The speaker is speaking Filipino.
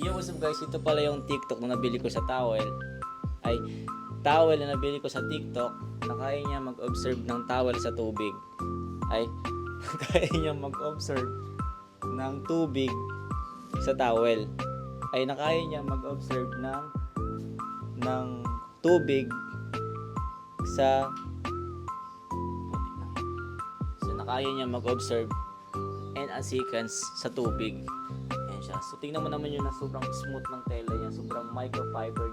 Yo, what's up guys? Ito pala yung TikTok na nabili ko sa towel. Ay, towel na nabili ko sa TikTok na kaya niya mag-observe ng towel sa tubig. Ay, kaya niya mag-observe ng tubig sa towel. Ay, nakaya niya mag-observe ng ng tubig sa so, nakaya niya mag-observe and a sequence sa tubig. Ayan siya. So, tingnan mo naman yun na sobrang smooth ng tela niya. Sobrang microfiber.